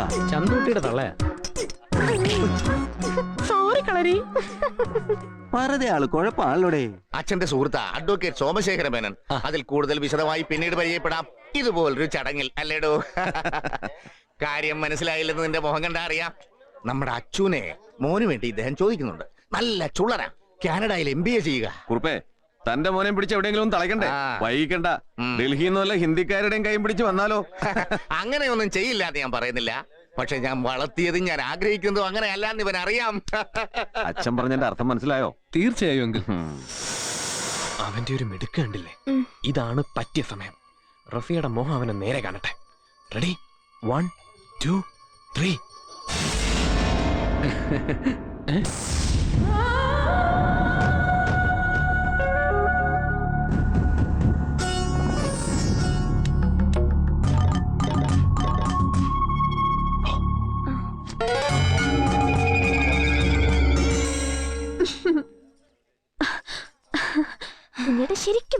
നല്ലതാ ചന്തുട്ടിയുടെ തള്ളയാ. സോറി കളരി. വെറുതെ ആൾ കുഴപ്പമാണല്ലോടെ. അച്ഛന്റെ സുഹൃത്ത അഡ്വക്കേറ്റ് സോമശേഖര മേനൻ അതിൽ കൂടുതൽ വിശദമായി പിന്നീട് പരിചയപ്പെടാം. ഇതുപോലൊരു ചടങ്ങിൽ അല്ലേടോ? കാര്യം മനസ്സിലായില്ലെന്ന് നിന്റെ മുഖം കണ്ടാ അറിയാം. നമ്മുടെ അച്ഛനെ മോന് വേണ്ടി ഇദ്ദേഹം ചോദിക്കുന്നുണ്ട്. നല്ല ചുള്ളന. കാനഡയിൽ എം ബി എ ചെയ്യുക. കുറുപ്പേ തന്റെ മോനെ പിടിച്ച് എവിടെയെങ്കിലും ഒന്ന് തളയ്ക്കണ്ടേ. വൈകിക്കണ്ട. ഡൽഹിയിൽ നിന്നല്ല ഹിന്ദിക്കാരുടെയും കൈ പിടിച്ച് വന്നാലോ? അങ്ങനെയൊന്നും ചെയ്യില്ലാതെ ഞാൻ പറയുന്നില്ല. പക്ഷെ ഞാൻ വളർത്തിയതും ഞാൻ ആഗ്രഹിക്കുന്നതും അങ്ങനെയല്ല എന്ന് ഇവൻ അറിയാം. അച്ഛൻ പറഞ്ഞതിന്റെ അർത്ഥം മനസ്സിലായോ? തീർച്ചയായും എങ്കിൽ അവന്റെ ഒരു മിടുക്ക് കണ്ടില്ലേ? ഇതാണ് പറ്റിയ സമയം. റഫിയുടെ മോഹം അവനെ നേരെ കാണട്ടെ. റെഡി വൺ ടു ത്രീ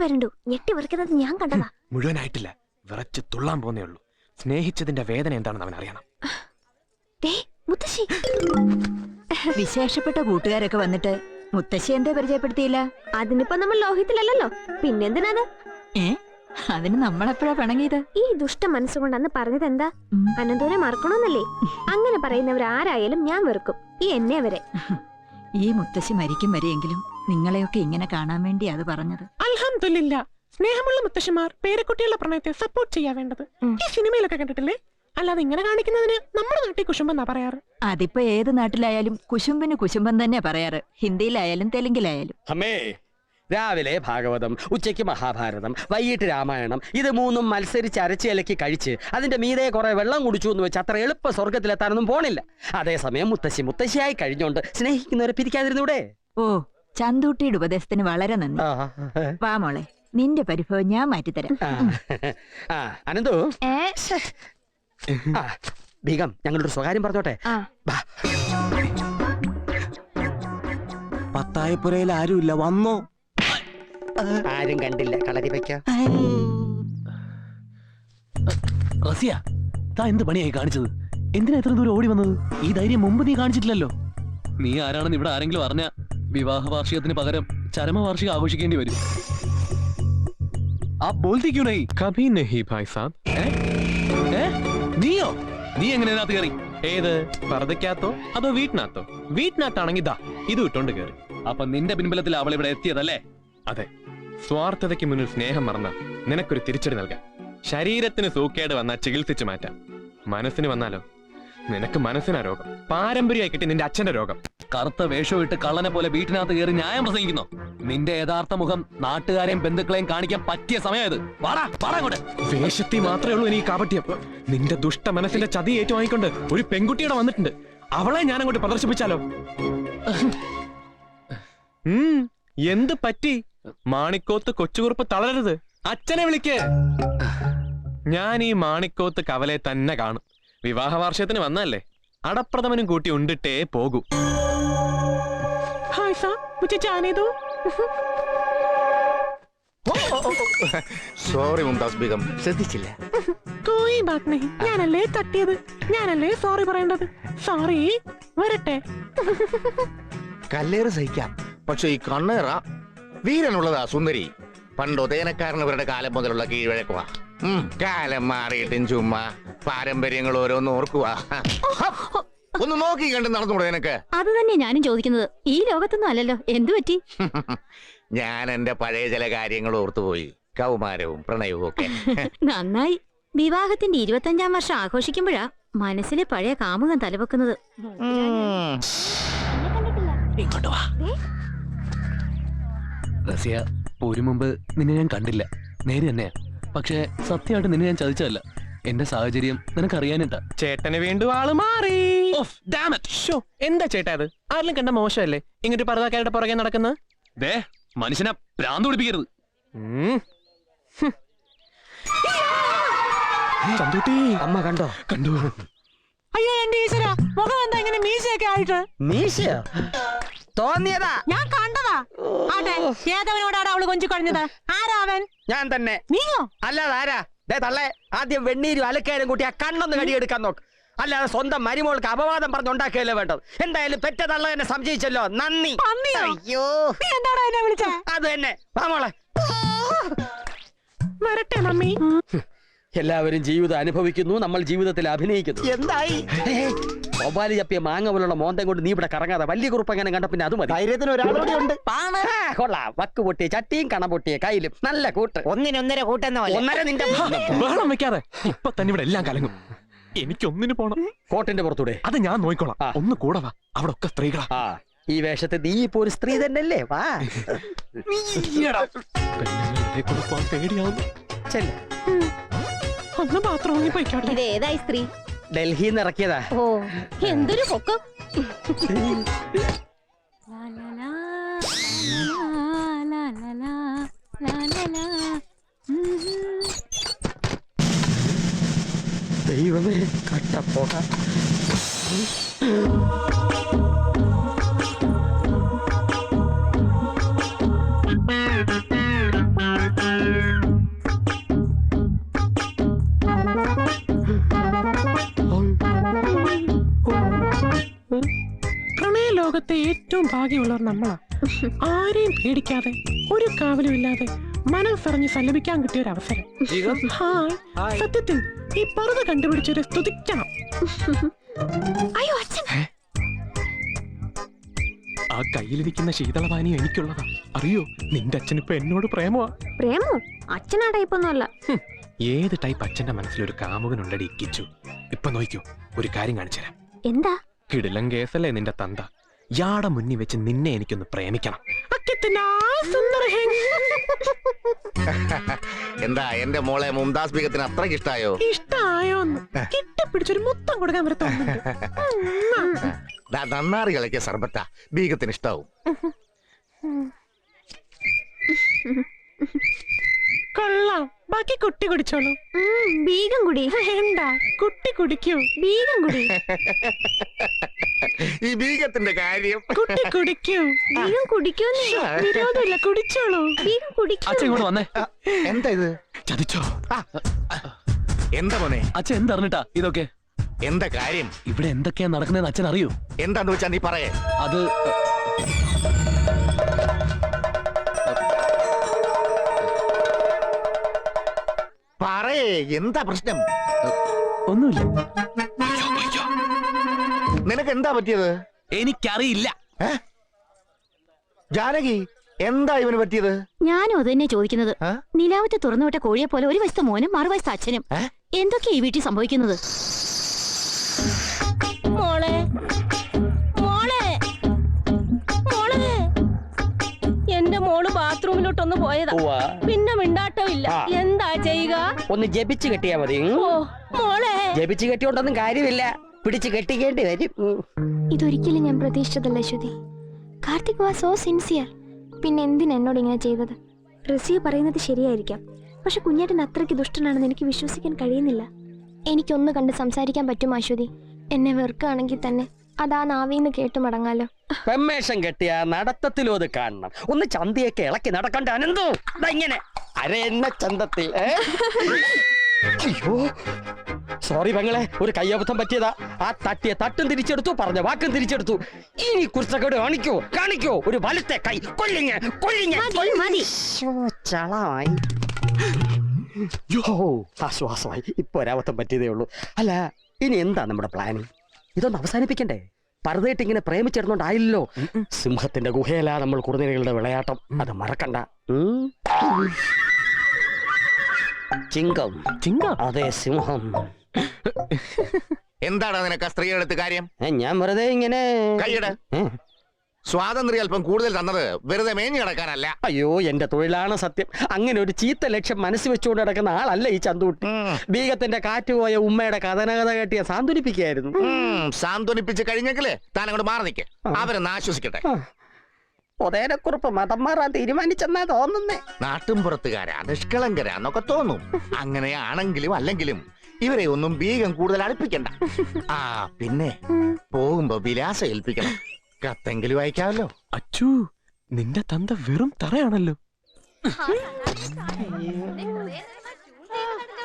വരണ്ടു. ഞെട്ടി വിറക്കുന്നത് ഞാൻ കണ്ടതാ. മുഴുവനായിട്ടില്ല. വിറച്ച് തുള്ളാൻ പോന്നേ ഉള്ളൂ. സ്നേഹിച്ചതിന്റെ വേദന എന്താണെന്ന് അവൻ അറിയണം. ദേ മുത്തശ്ശി. വിശേഷപ്പെട്ട കൂട്ടുകാരൊക്കെ വന്നിട്ട് മുത്തശ്ശി എന്തേ പരിചയപ്പെടുത്തിയില്ല? അതിനിപ്പോ നമ്മൾ ലോഹിത്തിലല്ലല്ലോ പിന്നെന്തിനാത്? ഏ? അതിന് നമ്മളെപ്പോഴാ പിണങ്ങിയത്? ഈ ദുഷ്ട മനസ്സുകൊണ്ട് അന്ന് പറഞ്ഞത് എന്താ. അനന്തൂരെ മറക്കണമെന്നല്ലേ അങ്ങനെ പറയുന്നവർ ആരായാലും ഞാൻ വെറുക്കും. ഈ എന്നെ വരെ. ഈ മുത്തശ്ശി മരിക്കും വരെയെങ്കിലും നിങ്ങളെയൊക്കെ ഇങ്ങനെ കാണാൻ വേണ്ടി അത് പറഞ്ഞത്? അൽഹംദുലില്ല. സ്നേഹമുള്ള മുത്തശ്ശിമാർ പേരക്കുട്ടികളുടെ പ്രണയത്തെ സപ്പോർട്ട് ചെയ്യാൻ വേണ്ടത്. ഈ സിനിമയിലൊക്കെ കണ്ടിട്ടില്ലേ? അല്ലാതെ ഇങ്ങനെ കാണിക്കുന്നതിന് നമ്മുടെ നാട്ടിൽ കുശുമ്പെന്നാ പറയാറ്? അതിപ്പോ ഏത് നാട്ടിലായാലും കുശുമ്പിന് കുശുമ്പൻ തന്നെ പറയാറ്. ഹിന്ദിയിലായാലും തെലുങ്കിലായാലും. അമ്മേ രാവിലെ ഭാഗവതം ഉച്ചയ്ക്ക് മഹാഭാരതം വൈകിട്ട് രാമായണം ഇത് മൂന്നും മത്സരിച്ച് അരച്ചിലക്കി കഴിച്ച് അതിന്റെ മീതെ കുറെ വെള്ളം കുടിച്ചു എന്ന് വെച്ച് അത്ര എളുപ്പ സ്വർഗത്തിലെത്താനൊന്നും പോണില്ല. അതേസമയം മുത്തശ്ശി മുത്തശ്ശിയായി കഴിഞ്ഞോണ്ട് സ്നേഹിക്കുന്നവരെ പിരിക്കാതിരുന്നൂടെ? ഓ ചന്തൂട്ടിയുടെ ഉപദേശത്തിന് വളരെ നന്ദി. വാ മോളെ നിന്റെ പരിഭവം ഞാൻ മാറ്റിത്തരാം. അനന്തു. ബീഗം ഞങ്ങളൊരു സ്വകാര്യം പറഞ്ഞോട്ടെ. പത്തായപ്പുരയിൽ ആരുമില്ല വന്നോ? ആരും കണ്ടില്ല കളരി വയ്ക്കാം റസിയ താ എന്ത് പണിയായി കാണിച്ചത്? എന്തിനാ ഇത്ര ദൂരം ഓടി വന്നത്? ഈ ധൈര്യം മുമ്പ് നീ കാണിച്ചിട്ടില്ലല്ലോ. നീ ആരാണെന്ന് ഇവിടെ ആരെങ്കിലും അറിഞ്ഞ വിവാഹ വാർഷികത്തിന് പകരം ചരമവാർഷികം ആഘോഷിക്കേണ്ടി വരും. ആ ബോൾത്തി ക്യൂ കഭി നഹി ഭായ് സാബ്? നീയോ? നീ എങ്ങനെ അതിനകത്ത് കയറി? ഏത്? പർദ്ദക്കകത്തോ അതോ വീട്ടിനകത്തോ? വീട്ടിനകത്താണെങ്കിൽ ദാ ഇത് ഇട്ടോണ്ട് കയറി. അപ്പൊ നിന്റെ പിൻബലത്തിൽ അവൾ ഇവിടെ എത്തിയതല്ലേ? അതെ. സ്വാർത്ഥതയ്ക്ക് മുന്നിൽ സ്നേഹം മറന്ന നിനക്കൊരു തിരിച്ചടി നൽകാം. ശരീരത്തിന് സൂക്കേട് വന്നാൽ ചികിത്സിച്ചു മാറ്റാം. മനസ്സിന് വന്നാലോ? നിനക്ക് മനസ്സിനാ രോഗം. പാരമ്പര്യമായി കിട്ടി നിന്റെ അച്ഛന്റെ രോഗം. കറുത്ത ഇട്ട് കള്ളനെ പോലെ വീട്ടിനകത്ത് കയറി ന്യായം പ്രസംഗിക്കുന്നു. നിന്റെ യഥാർത്ഥ മുഖം നാട്ടുകാരെയും ബന്ധുക്കളെയും കാണിക്കാൻ പറ്റിയ സമയത് വാടാ വാടാ അങ്ങോട്ട്. വേഷത്തി മാത്രമേ ഉള്ളൂ എനിക്ക് കാപട്യം. നിന്റെ ദുഷ്ട മനസ്സിന്റെ ചതി ഏറ്റുവാങ്ങിക്കൊണ്ട് ഒരു പെൺകുട്ടിയുടെ വന്നിട്ടുണ്ട്. അവളെ ഞാൻ അങ്ങോട്ട് പ്രദർശിപ്പിച്ചാലോ എന്ത് പറ്റി? മാണിക്കോത്ത് കൊച്ചുകുറുപ്പ് തളരരുത്. അച്ഛനെ വിളിക്കേ. ഞാൻ ഈ മാണിക്കോത്ത് കവലെ തന്നെ കാണും. വിവാഹ വാർഷികത്തിന് വന്നല്ലേ അടപ്രഥമനും കൂട്ടി ഉണ്ടിട്ടേ പോകൂ. സോറി മുംതാസ് ബീഗം. ശ്രദ്ധിച്ചില്ല. കോയി ബാത് നഹി ഞാനല്ലേ തട്ടിയത്? ഞാനല്ലേ സോറി പറയേണ്ടത്? സോറി വരട്ടെ. കല്ലേറ് സഹിക്കാം. പക്ഷെ ഈ കണ്ണേറ വീരനുള്ളതാ സുന്ദരി. പണ്ട് ഉദയനക്കാരനവരുടെ കാലം മുതലുള്ള കീഴ്വഴക്കുവാ. കാലം മാറിയിട്ടും ചുമ്മാ പാരമ്പര്യങ്ങൾ ഓരോന്ന് ഓർക്കുക ഒന്ന് നോക്കി കണ്ട് നടന്നുകൂടെ നിനക്ക്. അത് തന്നെ ഞാനും ചോദിക്കുന്നത്. ഈ ലോകത്തൊന്നും അല്ലല്ലോ. എന്തു പറ്റി? ഞാൻ എന്റെ പഴയ ചില കാര്യങ്ങൾ ഓർത്തുപോയി. കൗമാരവും പ്രണയവും ഒക്കെ. നന്നായി. വിവാഹത്തിന്റെ ഇരുപത്തഞ്ചാം വർഷം ആഘോഷിക്കുമ്പോഴാ മനസ്സിലെ പഴയ കാമുകൻ തലവെക്കുന്നത്. ഇങ്ങോട്ട് വാ. റസിയ മുമ്പ് നിന്നെ ഞാൻ കണ്ടില്ല. നേരെ തന്നെയാ പക്ഷേ സത്യമായിട്ട് നിന്നെ ഞാൻ ചതിച്ചതല്ല. എന്റെ സാഹചര്യം നിനക്കറിയാനിട്ടാ ചേട്ടന് വീണ്ടും ആൾ മാറി. ഓഫ് ഷോ എന്താ ചേട്ടാ അത്? ആരെങ്കിലും കണ്ട മോശമല്ലേ? ഇങ്ങോട്ട് പർദ്ദക്കാരുടെ പുറകെ നടക്കുന്നത് ദേ മനുഷ്യനെ ഭ്രാന്ത് പിടിപ്പിക്കരുത്. ഉം. ഹും. ചന്തൂട്ടി. അമ്മ കണ്ടോ? കണ്ടു. അയ്യോ എന്റെ ഈശ്വര മുഖം എന്താ ഇങ്ങനെ മീശയൊക്കെ ആയിട്ട്? മീശയോ? തോന്നിയതാ. ഞാൻ കണ്ടതാ. ആട്ടെ ഏതവനോടാണ് അവൾ കൊഞ്ചു കഴിഞ്ഞത് ആരാവൻ ഞാൻ തന്നെ. നീയോ? അല്ലാതെ ആരാ? ദേ തള്ളേ ആദ്യം വെണ്ണീരും അലക്കാരും കൂട്ടി ആ കണ്ണൊന്ന് കടിയെടുക്കാൻ നോക്ക്. അല്ലാതെ സ്വന്തം മരുമോൾക്ക് അപവാദം പറഞ്ഞുണ്ടാക്കുകയല്ലേ വേണ്ടത്? എന്തായാലും പെറ്റ തള്ള എന്നെ സംശയിച്ചല്ലോ. നന്ദി. അയ്യോ. എന്നെ അത് തന്നെ. വാ മോളെ. വരട്ടെ മമ്മി. എല്ലാവരും ജീവിതം അനുഭവിക്കുന്നു നമ്മൾ ജീവിതത്തിൽ അഭിനയിക്കുന്നു. എന്തായി? മൊബൈൽ ചപ്പിയ മാങ്ങ പോലുള്ള മോന്തം കൊണ്ട് നീ ഇവിടെ കറങ്ങാതെ വലിയ കുറിപ്പ് എങ്ങനെ കണ്ട പിന്നെ അത് മതി. ധൈര്യത്തിന് ഒരാളോടെ ഉണ്ട്. കൊള്ളാം. വക്ക് പൊട്ടിയ ചട്ടിയും കണ പൊട്ടിയ കയ്യിലും നല്ല കൂട്ട്. ഒന്നിനൊന്നര കൂട്ടെന്ന് ഒന്നര നിന്റെ ബഹളം വെക്കാതെ ഇപ്പൊ തന്നെ ഇവിടെ എല്ലാം കലങ്ങും. എനിക്കൊന്നിനു പോണം. കോട്ടിന്റെ പുറത്തൂടെ. അത് ഞാൻ നോക്കിക്കോളാം ഒന്ന് കൂടെ വാ. അവിടെ ഒക്കെ സ്ത്രീകളാ. ആ ഈ വേഷത്തെ നീ ഇപ്പൊ ഒരു സ്ത്രീ തന്നെയല്ലേ? വാ. പേടിയാവുന്നു. ചെല്ല്. ഒന്ന് ബാത്റൂമിൽ പോയിക്കോട്ടെ. ഇത് ഏതായി സ്ത്രീ? ഡൽഹിയിൽ നിന്ന് ഇറക്കിയതാ. ഓ എന്തൊരു പൊക്കം. ദൈവമേ കട്ടപ്പോക ഭാഗ്യമുള്ളവർ നമ്മളാ. ആരെയും പേടിക്കാതെ ഒരു കാവലും ഇല്ലാതെ മനസ്സറിഞ്ഞ് സല്ലപിക്കാൻ കിട്ടിയ ഒരു അവസരം. ഹായ്. സത്യത്തിൽ ഈ പറുത കണ്ടുപിടിച്ചൊരു സ്തുതിക്കണം. അയ്യോ അച്ഛൻ. ആ കയ്യിലിരിക്കുന്ന ശീതളപാനീയം എനിക്കുള്ളതാ. അറിയോ? നിന്റെ അച്ഛൻ ഇപ്പൊ എന്നോട് പ്രേമമാ പ്രേമോ? അച്ഛനാ ടൈപ്പൊന്നും അല്ല ഏത് ടൈപ്പ് അച്ഛന്റെ മനസ്സിലൊരു കാമുകനുണ്ടടി ഇക്കിച്ചു ഇപ്പൊ നോക്കൂ ഒരു കാര്യം കാണിച്ചുതരാം. എന്താ? കിടിലം കേസല്ലേ നിന്റെ തന്ത. യാടെ മുന്നിൽ വെച്ച് നിന്നെ എനിക്കൊന്ന് പ്രേമിക്കണം. അക്കിത്തനാ സുന്ദര ഹെങ്. എന്താ എന്റെ മോളെ മുംതാസ് ബീഗത്തിന് അത്രയ്ക്ക് ഇഷ്ടായോ? ഇഷ്ടായോന്ന്. കെട്ടിപ്പിടിച്ചൊരു മുത്തം കൊടുക്കാൻ വരെ തോന്നുന്നുണ്ട് ദാ നന്നാറി കളിക്ക സർബത്ത. ബീഗത്തിന് ഇഷ്ടാവും. കൊള്ളാം. ബാക്കി കുട്ടി കുടിച്ചോളൂ. ബീഗം കുടി. എന്താ? കുട്ടി കുടിക്കൂ. ബീഗം കുടി. ഈ ബീഗത്തിന്റെ കാര്യം. കുട്ടി കുടിക്കൂ. ബീഗം കുടിക്കൂന്നേ വിരോധമില്ല. കുടിച്ചോളൂ. ബീഗം കുടിക്കൂ അച്ഛൻ ഇങ്ങോട്ട് വന്നേ. എന്താ ഇത്? ചതിച്ചോ? എന്താ മോനെ? അച്ഛൻ എന്തറിഞ്ഞിട്ടാ ഇതൊക്കെ? എന്താ കാര്യം? ഇവിടെ എന്തൊക്കെയാ നടക്കുന്നതെന്ന് അച്ഛൻ അറിയൂ? എന്താന്ന് വെച്ചാ നീ പറയേ. അത് പറയേ എന്താ പ്രശ്നം? ഒന്നുമില്ല. നിനക്ക് എന്താ പറ്റിയത്? എനിക്കറിയില്ല. ജാനകി എന്താ ഇവന് പറ്റിയത്? ഞാനും അത് തന്നെ ചോദിക്കുന്നത്. ആ? നിലാവത്തെ തുറന്നുവിട്ട കോഴിയെ പോലെ ഒരു വയസ്സ് മോനും മറുവശത്തെ അച്ഛനും. ഏ? എന്തൊക്കെയാ ഈ വീട്ടിൽ സംഭവിക്കുന്നത്? മോളെ മോളെ മോളെ. എന്റെ മോൾ ബാത്റൂമിലോട്ടൊന്ന് പോയതാ. പിന്നെ മിണ്ടാട്ടമില്ല. ആ. എന്താ ചെയ്യുക? ഒന്ന് ജപിച്ചു കെട്ടിയാ മതി. ഉം. ഓ മോളെ. ജപിച്ച് കെട്ടിയോണ്ടൊന്നും കാര്യമില്ല. പിടിച്ച് കെട്ടിക്കേണ്ടി വരും. ഇതൊരിക്കലും ഞാൻ പ്രതീക്ഷിച്ചതല്ല ശ്രുതി. കാർത്തിക് വാ സോ സിൻസിയർ. പിന്നെ എന്തിനാ എന്നോട് ഇങ്ങനെ ചെയ്തത്? റസിയ പറയുന്നത് ശരിയായിരിക്കാം. പക്ഷെ കുഞ്ഞേട്ടൻ അത്രയ്ക്ക് ദുഷ്ടനാണെന്ന് എനിക്ക് വിശ്വസിക്കാൻ കഴിയുന്നില്ല. എനിക്കൊന്ന് കണ്ട് സംസാരിക്കാൻ പറ്റും അശ്വതി എന്നെ വെറുക്കുകയാണെങ്കിൽ തന്നെ അതാ നാവീന്ന് കേട്ടു മടങ്ങാലോ. പെമ്മേഷം കെട്ടിയ നടത്തത്തിലും അത് കാണണം. ഒന്ന് ചന്തയൊക്കെ ഇളക്കി നടക്കണ്ട അനന്തോ. ഇങ്ങനെ ഇങ്ങനെ. അരയെന്ന ചന്തത്തിൽ അയ്യോ. സോറി പെങ്ങളെ. ഒരു കയ്യബദ്ധം പറ്റിയതാ. ആ തട്ടിയ തട്ടും തിരിച്ചെടുത്തു പറഞ്ഞ വാക്കും തിരിച്ചെടുത്തു. ഇനി കുറിച്ചൊക്കെ കാണിക്കോ കാണിക്കോ. ഒരു വലത്തെ കൈ. കൊല്ലിങ് കൊല്ലിങ് ചളമായി. ആശ്വാസമായി. ഇപ്പൊ ഒരബദ്ധം പറ്റിയതേ ഉള്ളൂ. അല്ല ഇനി എന്താ നമ്മുടെ പ്ലാനിങ് ഇതൊന്ന് അവസാനിപ്പിക്കണ്ടേ? പറുതയിട്ട് ഇങ്ങനെ പ്രേമിച്ചിരുന്നോണ്ടായില്ലോ. സിംഹത്തിന്റെ ഗുഹയിലാ നമ്മൾ കുറുനിരകളുടെ വിളയാട്ടം. അത് മറക്കണ്ട. ചിങ്കം. ചിങ്ക? അതെ സിംഹം. എന്താടാ നിനക്ക് ആ സ്ത്രീയുടെ അടുത്ത് കാര്യം? ഏ, ഞാൻ വെറുതെ ഇങ്ങനെ കൈയ്യട്. ഏ? സ്വാതന്ത്ര്യം അല്പം കൂടുതൽ തന്നത് വെറുതെ മേഞ്ഞു കിടക്കാനല്ല. അയ്യോ എന്റെ തൊഴിലാണ് സത്യം. അങ്ങനെ ഒരു ചീത്ത ലക്ഷ്യം മനസ്സ് വെച്ചുകൊണ്ട് കിടക്കുന്ന ആളല്ല ഈ ചന്തൂട്ടി. ഉം. ബീഗത്തിന്റെ കാറ്റുപോയ ഉമ്മയുടെ കഥനകഥ കെട്ടിയ സാന്ത്വനിപ്പിക്കായിരുന്നു. ഉം, സാന്ത്വനിപ്പിച്ച് കഴിഞ്ഞെങ്കിൽ താൻ അങ്ങോട്ട് മാറി നിൽക്കെ അവരൊന്ന് ആശ്വസിക്കട്ടെ. ഒതേനക്കുറിപ്പ് മതം മാറാൻ തീരുമാനിച്ചെന്നാ തോന്നുന്നേ. നാട്ടും പുറത്തുകാരാ നിഷ്കളങ്കരാന്നൊക്കെ തോന്നും. അങ്ങനെയാണെങ്കിലും അല്ലെങ്കിലും ഇവരെ ഒന്നും ബീഗം കൂടുതൽ അടുപ്പിക്കണ്ട. ആ പിന്നെ പോകുമ്പോ വിലാസം ഏൽപ്പിക്കണം. കത്തെങ്കിലും അയക്കാമല്ലോ. അച്ചു നിന്റെ തന്ത വെറും തറയാണല്ലോ.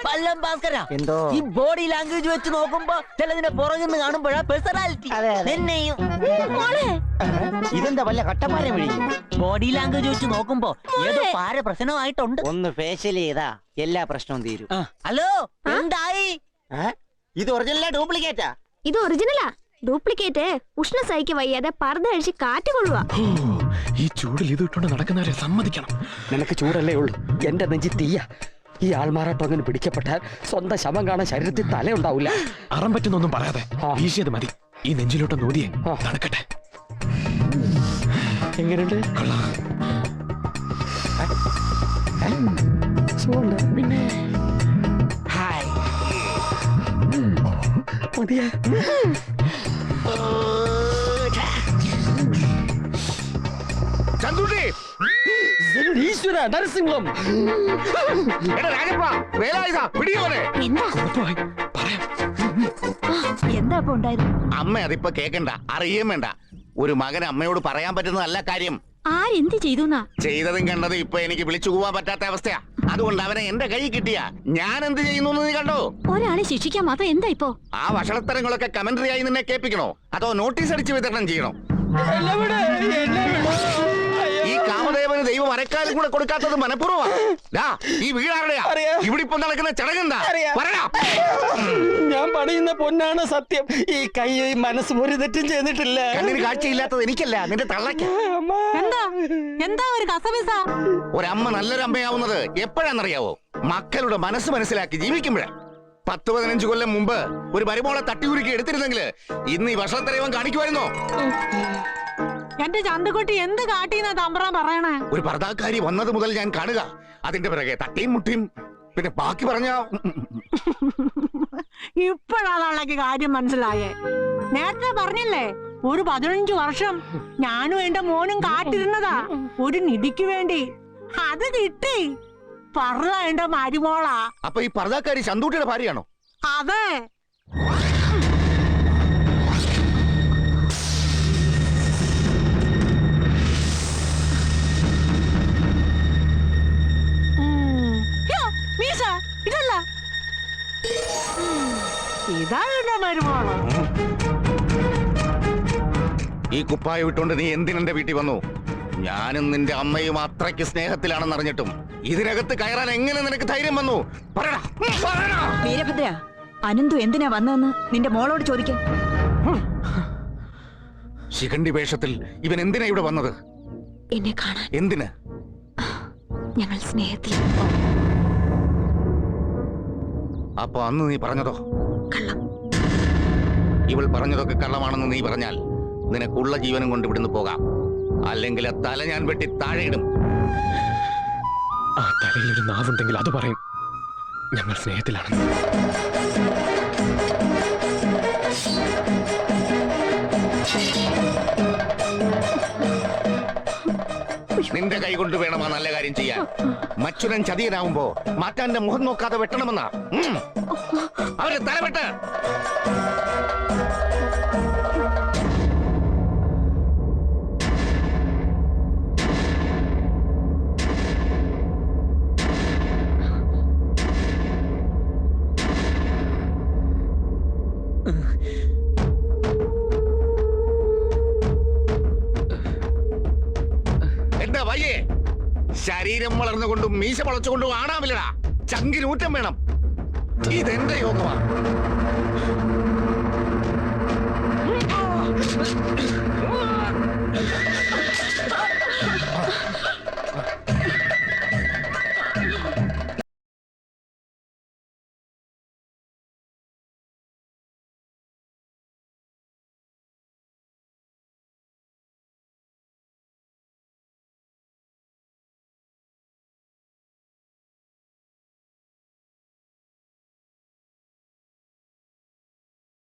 പല്ലം ഭാസ്കര. എന്തോ? ഈ ബോഡി ലാംഗ്വേജ് വെച്ച് നോക്കുമ്പോ ചിലതിന്റെ പുറകുന്ന് കാണുമ്പോഴാ പേഴ്സണാലിറ്റി നിന്നെയും. ഇതെന്താ വല്ല കട്ടപ്പാര വിളിച്ചു ബോഡി ലാംഗ്വേജ് വെച്ച് നോക്കുമ്പോ ഏതോ പാര പ്രശ്നമായിട്ടുണ്ട്. ഒന്ന് ഫേഷ്യൽ ചെയ്താ എല്ലാ പ്രശ്നവും തീരും. ഹലോ എന്തായി? ഇത് ഒറിജിനലാ ഡ്യൂപ്ലിക്കേറ്റാ ഇത് ഒറിജിനലാ ഡ്യൂപ്ലിക്കേറ്റ് ഉഷ്ണ സഹിക്ക് വയ്യാതെ പർദ്ദ അഴിച്ച് കാറ്റ് കൊള്ളുക ഈ ചൂടിൽ ഇത് ഇട്ടുകൊണ്ട് നടക്കുന്നവരെ സമ്മതിക്കണം. നിനക്ക് ചൂടല്ലേ ഉള്ളൂ. എന്റെ നെഞ്ചി തീയ. ഈ ആൾമാറാട്ടം അങ്ങനെ പിടിക്കപ്പെട്ടാൽ സ്വന്തം ശവം കാണാൻ ശരീരത്തിൽ തലയുണ്ടാവില്ല. അറം പറ്റുന്നൊന്നും പറയാതെ ആ. വീശിയത് മതി. ഈ നെഞ്ചിലോട്ട് നോതിയെ നടക്കട്ടെ. എങ്ങനെയുണ്ട്? സുഖമുണ്ട്. പിന്നെ? ഹായ് മതിയാ. ചന്തുട്ടി ഈശ്വര നരസിംഹം. എടാ രാജപ്പ വേലായുധ പിടിയോനെ എന്താ? എന്താ ഇപ്പൊ ഉണ്ടായത്? അമ്മ അതിപ്പോ കേക്കണ്ട അറിയേം വേണ്ട. ഒരു മകൻ അമ്മയോട് പറയാൻ പറ്റുന്നതല്ല കാര്യം. ആരെന്ത് ചെയ്തുന്നാ? ചെയ്തതും കണ്ടതും ഇപ്പൊ എനിക്ക് വിളിച്ചു പോവാൻ പറ്റാത്ത അവസ്ഥയാ. അതുകൊണ്ട് അവനെ എന്റെ കൈ കിട്ടിയ. ഞാൻ എന്ത് ചെയ്യുന്നു നീ കണ്ടോ? ഒരാളെ ശിക്ഷിക്കാൻ മാത്രം എന്താ ഇപ്പോ? ആ വഷളത്തരങ്ങളൊക്കെ കമന്ററി ആയി നിന്നെ കേൾപ്പിക്കണോ? അതോ നോട്ടീസ് അടിച്ച് വിതരണം ചെയ്യണോ? അരക്കാലും കൂടെ കൊടുക്കാത്തത് മനഃപൂർവമാ. ഈ വീടാരുടെയാ. ഇവിടെ ഇപ്പൊ നടക്കുന്ന ചടങ്ങെന്താ? ഞാൻ പണിയുന്ന പൊന്നാണ് സത്യം. ഈ കൈ മനസ്സും ഒരു തെറ്റും ചെയ്തിട്ടില്ല. കണ്ണിന് കാഴ്ചയില്ലാത്തത് എനിക്കല്ല നിന്റെ തള്ളക്ക എന്താ? എന്താ ഒരു കസവിസ? ഒരമ്മ നല്ലൊരു അമ്മയാവുന്നത് എപ്പോഴാണെന്നറിയാവോ മക്കളുടെ മനസ്സ് മനസ്സിലാക്കി ജീവിക്കുമ്പോഴാ. പത്ത് പതിനഞ്ച് കൊല്ലം മുമ്പ് ഒരു മരുമോളെ തട്ടിയുരുക്കി എടുത്തിരുന്നെങ്കിൽ ഇന്ന് ഈ വർഷത്തരവൻ കാണിക്കുമായിരുന്നോ? എന്റെ ചന്തക്കുട്ടി എന്ത് കാട്ടിന്നാ തമ്പ്രാൻ പറയണേ? ഒരു ഭർത്താക്കാരി വന്നത് മുതൽ ഞാൻ കാണുക. അതിന്റെ പിറകെ തട്ടിയും മുട്ടിയും. പിന്നെ ബാക്കി പറഞ്ഞ ഇപ്പോഴാ തള്ളക്ക് കാര്യം മനസ്സിലായേ. നേരത്തെ പറഞ്ഞില്ലേ ഒരു പതിനഞ്ചു വർഷം ഞാനും എന്റെ മോനും കാത്തിരുന്നതാ. ഒരു നിധിക്ക് വേണ്ടി. അത് കിട്ടി. പറ എന്റെ മരുമോളാ. അപ്പൊ ഈ ഭർത്താക്കാരി ചന്തൂട്ടിയുടെ ഭാര്യയാണോ? അതെ. ഇതാ എന്റെ മരുമോൾ. ഈ കുപ്പായ വിട്ടുകൊണ്ട് നീ എന്തിനെന്റെ വീട്ടിൽ വന്നു? ഞാനും നിന്റെ അമ്മയും അത്രയ്ക്ക് സ്നേഹത്തിലാണെന്ന് അറിഞ്ഞിട്ടും ഇതിനകത്ത് കയറാൻ എങ്ങനെ നിനക്ക് ധൈര്യം വന്നു? വീരഭദ്ര അനന്തു എന്തിനാ വന്നതെന്ന് നിന്റെ മോളോട് ചോദിക്കാൻ. ശിഖണ്ഡി വേഷത്തിൽ ഇവൻ എന്തിനാ ഇവിടെ വന്നത്? എന്നെ കാണാൻ. എന്തിന്? ഞങ്ങൾ സ്നേഹത്തിൽ അപ്പൊ അന്ന് നീ പറഞ്ഞതോ? കള്ളം. ഇവൾ പറഞ്ഞതൊക്കെ കള്ളമാണെന്ന് നീ പറഞ്ഞാൽ നിനക്കുള്ള ജീവനും കൊണ്ട് ഇവിടുന്ന് പോകാം. അല്ലെങ്കിൽ ആ തല ഞാൻ വെട്ടി താഴെയിടും. ആ തലയിൽ ഒരു നാവുണ്ടെങ്കിൽ അത് പറയും. ഞങ്ങൾ സ്നേഹത്തിലാണ് നിന്റെ കൈ കൊണ്ട് വേണം ആ നല്ല കാര്യം ചെയ്യാൻ. മച്ചുരൻ ചതിയനാവുമ്പോ മാറ്റാന്റെ മുഖം നോക്കാതെ വെട്ടണമെന്നാ. അവരെ തലവെട്ട്. ശരീരം വളർന്നുകൊണ്ടും മീശ വളച്ചുകൊണ്ടും ആണാവില്ലടാ. ചങ്കിന് ഊറ്റം വേണം. ഇതെന്റെ യോഗമാണ്.